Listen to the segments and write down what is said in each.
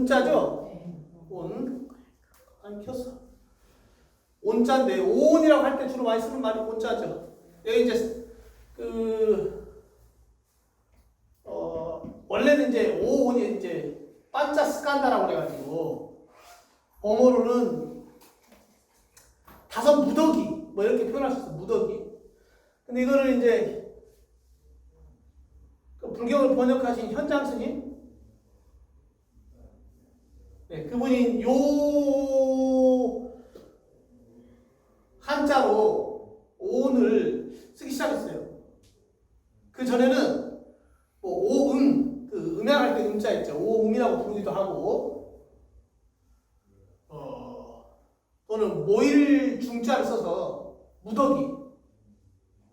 온자죠? 온. 안 켰어. 온자인데 오온이라고 할 때 주로 많이 쓰는 말이 온자죠. 여기 이제 그 어, 원래는 이제 오온이 이제 반자 스칸다라고 그래가지고 영어로는 다섯 무더기 뭐 이렇게 표현할 수 있어 무더기. 근데 이거를 이제 그 불경을 번역하신 현장 스님 네, 그분이 요 한자로 오온을 쓰기 시작했어요. 그 전에는 뭐 오음, 그 음양할 때 음자 있죠. 오음이라고 부르기도 하고, 어, 또는 모일 중자를 써서 무더기,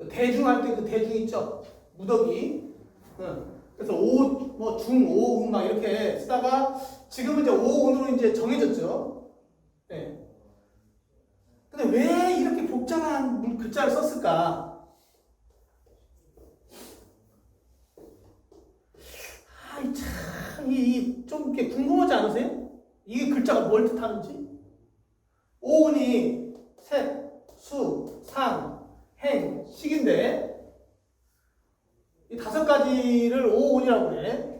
대중할 때 그 대중 있죠. 무더기. 응. 그래서 오, 뭐 중, 오, 음막 이렇게 쓰다가 지금은 이제 오온으로 이제 정해졌죠. 네. 근데 왜 이렇게 복잡한 문- 글자를 썼을까? 아이 참, 이, 좀 이렇게 궁금하지 않으세요? 이게 글자가 뭘 뜻하는지? 오온이 셋, 수, 상, 행, 식인데 이 다섯 가지를 오온이라고 해.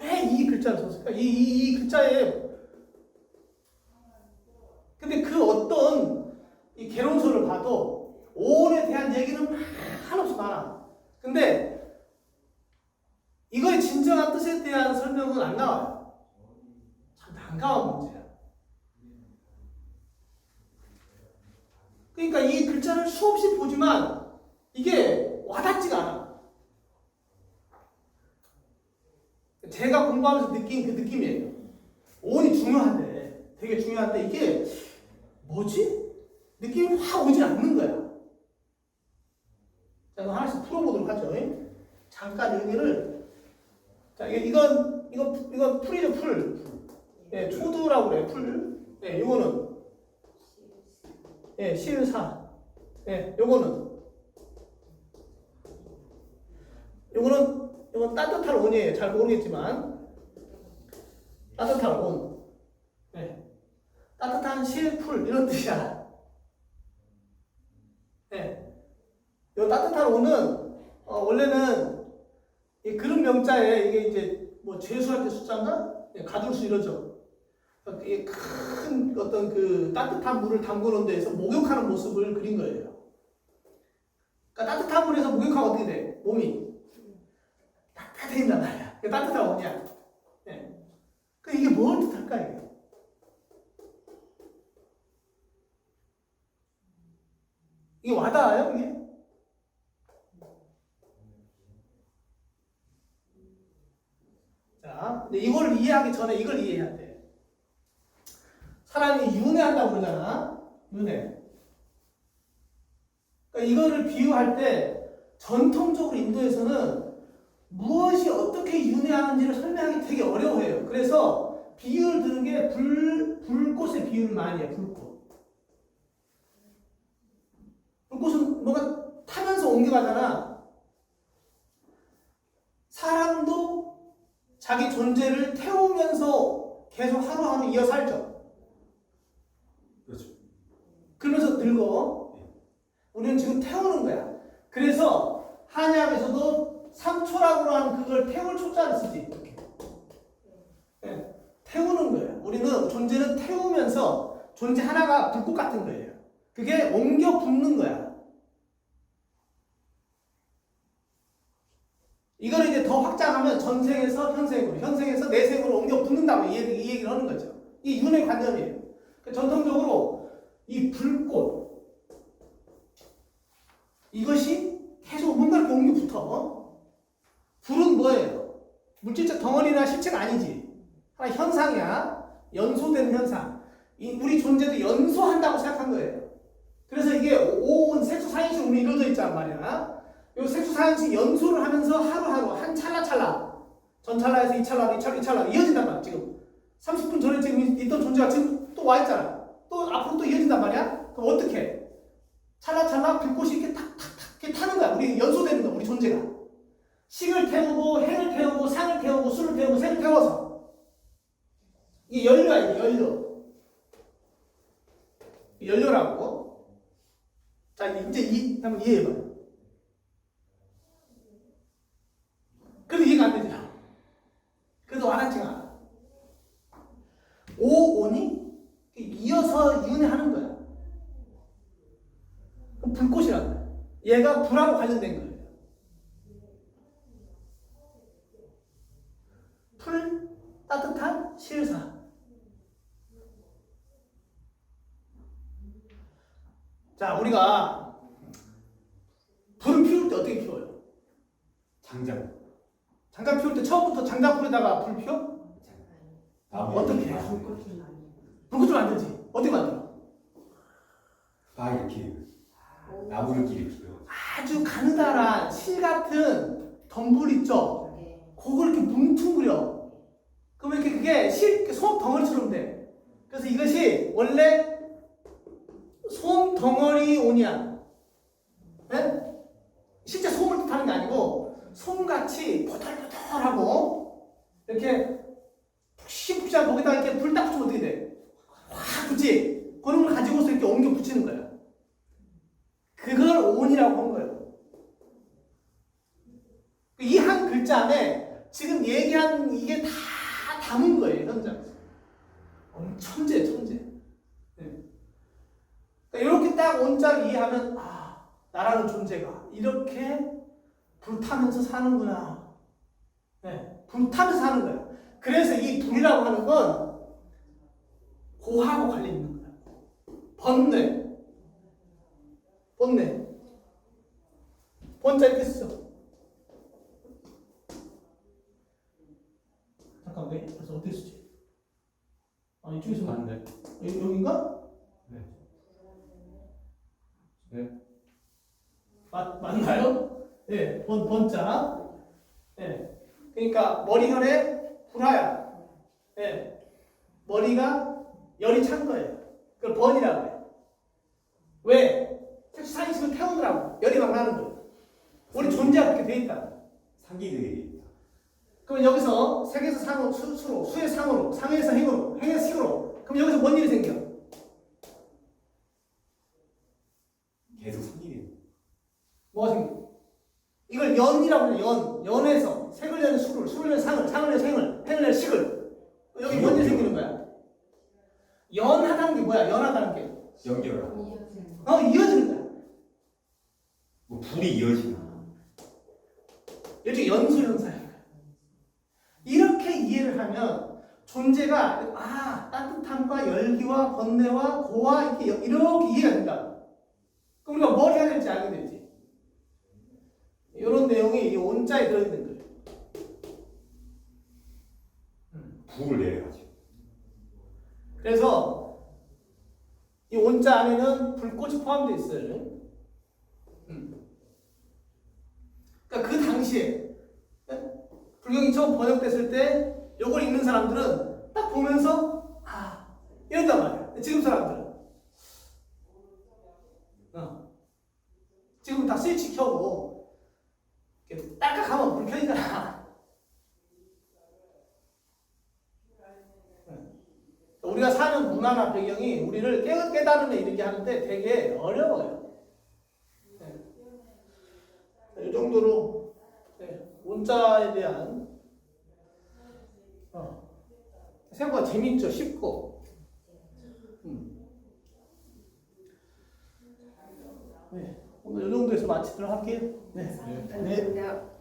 왜이 글자를 썼을까? 이, 이, 이 글자에 근데 그 어떤 이 개론서를 봐도 오온에 대한 얘기는 한없이 많아. 근데 이거의 진정한 뜻에 대한 설명은 안 나와요. 참 난감한 문제야. 그러니까 이 글자를 수없이 보지만 이게 와닿지가 않아. 제가 공부하면서 느낀 그 느낌이에요. 오온이 중요한데, 되게 중요한데 이게 뭐지? 느낌이 확 오지 않는 거야. 자, 그럼 하나씩 풀어보도록 하죠. 잠깐 여기를 자, 이건 이건 이건 풀이죠, 풀. 예, 초두라고 그래, 풀. 예, 요거는 예, 실사. 예, 요거는 요거는 이건 따뜻한 온이에요. 잘 모르겠지만 따뜻한 온. 네. 따뜻한 실풀 이런 뜻이야. 네. 이 따뜻한 온은 어, 원래는 이 그릇 명자에 이게 이제 뭐 죄수할 때 숫자인가 네, 가둘수 이러죠. 이게 큰 어떤 그 따뜻한 물을 담그는 데에서 목욕하는 모습을 그린 거예요. 그러니까 따뜻한 물에서 목욕하면 어떻게 돼? 몸이 따뜻해진단 말이야. 그 따뜻한 온이야. 네. 그 이게 뭘 뜻할까 이게? 이게 와닿아요 이게? 자, 근데 이걸 이해하기 전에 이걸 이해해야 돼. 사람이 윤회한다고 그러잖아. 윤회. 그러니까 이거를 비유할 때 전통적으로 인도에서는 무엇이 어떻게 윤회하는지를 설명하기 되게 어려워해요. 그래서 비유를 드는 게 불, 불꽃의 비유를 많이 해요. 불꽃. 불꽃은 뭔가 타면서 옮겨가잖아. 사람도 자기 존재를 태우면서 계속 하루하루 이어 살죠. 그렇죠. 그러면서 늙어. 우리는 지금 태우는 거야. 그래서 한약에서도 삼초라고 하는 그걸 태울 초자를 쓰지. 이렇게. 예, 태우는 거예요. 우리는 존재는 태우면서 존재 하나가 불꽃 같은 거예요. 그게 옮겨 붙는 거야. 이걸 이제 더 확장하면 전생에서 현생으로, 현생에서 내생으로 옮겨 붙는다고 이, 얘기- 이 얘기를 하는 거죠. 이 윤의 관념이에요. 그러니까 전통적으로 이 불꽃, 이것이 계속 뭔가 옮겨 붙어. 불은 뭐예요? 물질적 덩어리나 실체가 아니지. 하나 현상이야. 연소되는 현상. 이 우리 존재도 연소한다고 생각한 거예요. 그래서 이게 오온 색소 사인식 우리 이루어져 있단 말이야. 이 색소 사인식 연소를 하면서 하루하루 한 찰나찰나 전 찰나에서 이 찰나, 이 찰나, 이 찰나 이어진단 말이야. 지금 30분 전에 지금 있던 존재가 지금 또 와 있잖아. 또 앞으로 또 이어진단 말이야. 그럼 어떻게? 찰나찰나 불꽃이 이렇게 탁탁탁 이렇게 타는 거야. 우리 연소되는 거야. 우리 존재가. 식을 태우고 해를 태우고 상을 태우고 술을 태우고 새를 태워서 이게 연료야, 이게 연료. 이 연료라고. 자, 이제 이, 한번 이해해봐. 그래도 이해가 안 되잖아. 그래도 알았지가 않아. 오온이 이어서 윤회하는 거야. 불꽃이란 거야. 얘가 불하고 관련된 거예요. 풀, 따뜻한 실사. 자, 우리가 불을 피울 때 어떻게 피워요? 장작. 장작 피울 때 처음부터 장작 불에다가 불 피워? 나무. 어떻게 해? 불꽃을 만들지. 어떻게 만들어? 아 이렇게 나무를 일으키고. 아주 가느다란 실 같은 덤불 있죠? 그걸 이렇게 뭉퉁그려. 그러면 이렇게 그게 실, 솜 덩어리처럼 돼. 그래서 이것이 원래 솜 덩어리 온이야. 네? 실제 솜을 뜻하는 게 아니고 솜같이 포털포털하고 이렇게 푹신푹신한 거기다 이렇게 불 딱 붙이면 어떻게 돼? 확 붙지? 그런 걸 가지고서 이렇게 옮겨 붙이는 거야. 그걸 온이라고 한 거예요. 이 한 글자 안에 지금 얘기한 이게 다 담은 거예요, 현장. 어, 천재, 천재. 네. 그러니까 이렇게 딱 원자를 이해하면, 아, 나라는 존재가 이렇게 불타면서 사는구나. 네, 불타면서 사는 거예요. 그래서 이 불이라고 하는 건 고하고 관련 있는 거예요. 번뇌. 번뇌. 번자 이렇게 쓰죠. 잠깐 왜? 그래서 어떻게 쓰지? 아 이쪽에서 만 반대. 여기, 여긴가? 네. 네. 맞 맞나요? 네, 번 번자. 네. 그러니까 머리혈에 불화야. 네. 머리가 열이 찬 거예요. 그걸 번이라고 해요. 왜? 색상이식을 태우느라고 열이 막 나는 거예요. 우리 존재가 그렇게 돼 있다. 상기들이 그럼 여기서 색에서 상으로, 수, 수로, 수의 상으로, 상에서 행으로, 행에서 식으로. 그럼 여기서 뭔 일이 생겨? 계속 상기들이. 뭐가 생겨? 이걸 연이라고 해요. 연. 연에서 색을 내는 수를, 수를 내는 상을, 상을 내는 생을, 행을 내는 식을. 여기 뭔 일이 생기는 거야? 연하다는 게 뭐야? 연하다는 게. 연결하고. 어, 이어지는 거야. 뭐 불이 이어지나. 일종의 연수 현상이야. 이렇게 이해를 하면 존재가 아 따뜻함과 열기와 번뇌와 고와 이렇게 여- 이렇게 이해가 된다. 그럼 우리가 뭘 해야 될지 알게 되지. 이런 내용이 이 온자에 들어있는 거예요. 불을 내려가지고. 그래서 이 온자 안에는 불꽃이 포함되어 있어요. 음. 그러니까 그 당시에 예? 불경이 처음 번역됐을 때 이걸 읽는 사람들은 딱 보면서 아 이랬단 말이야. 지금 사람들은 어. 지금 다 스위치 켜고 이렇게 딸깍하면 불 켜지잖아. 우리가 사는 문화나 배경이 우리를 깨, 깨달음에 이르게 하는데 되게 어려워요. 네. 이 정도로 네, 원자에 대한 어, 생각보다 재밌죠, 쉽고. 음. 네, 오늘 이 정도에서 마치도록 할게요. 네. 네. 네.